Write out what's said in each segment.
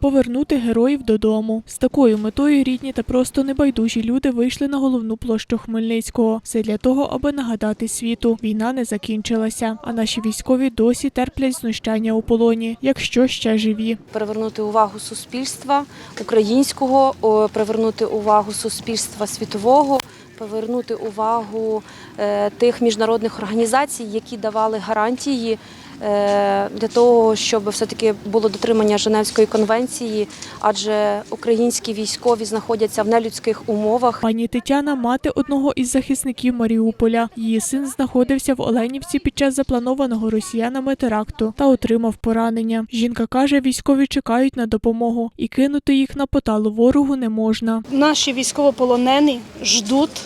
Повернути героїв додому. З такою метою рідні та просто небайдужі люди вийшли на головну площу Хмельницького. Все для того, аби нагадати світу. Війна не закінчилася, а наші військові досі терплять знущання у полоні, якщо ще живі. привернути увагу суспільства українського, привернути увагу суспільства світового, привернути увагу е, тих міжнародних організацій, які давали гарантії для того, щоб все-таки було дотримання Женевської конвенції, адже українські військові знаходяться в нелюдських умовах. Пані Тетяна мати одного із захисників Маріуполя. Її син знаходився в Оленівці під час запланованого росіянами теракту та отримав поранення. Жінка каже, військові чекають на допомогу і кинути їх на поталу ворогу не можна. Наші військовополонені ждуть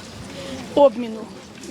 обміну.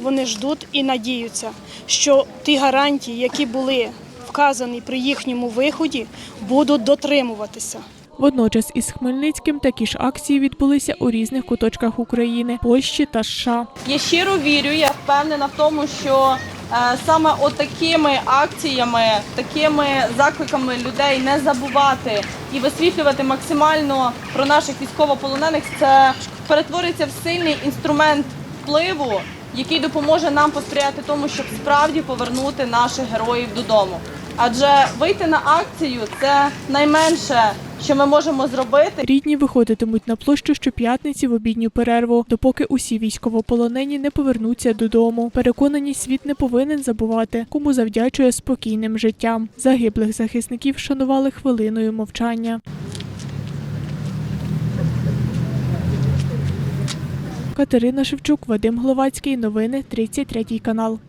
Вони ждуть і надіються, що ті гарантії, які були вказані при їхньому виході, будуть дотримуватися. Водночас із Хмельницьким такі ж акції відбулися у різних куточках України, Польщі та США. Я щиро вірю, я впевнена в тому, що е, саме отакими акціями, такими закликами людей не забувати і висвітлювати максимально про наших військовополонених, це перетвориться в сильний інструмент впливу, який допоможе нам посприяти тому, щоб справді повернути наших героїв додому. Адже вийти на акцію це найменше, що ми можемо зробити. Рідні виходитимуть на площу щоп'ятниці в обідню перерву, допоки усі військовополонені не повернуться додому. Переконані, світ не повинен забувати, кому завдячує спокійним життям. Загиблих захисників шанували хвилиною мовчання. Катерина Шевчук, Вадим Гловацький. Новини 33 канал.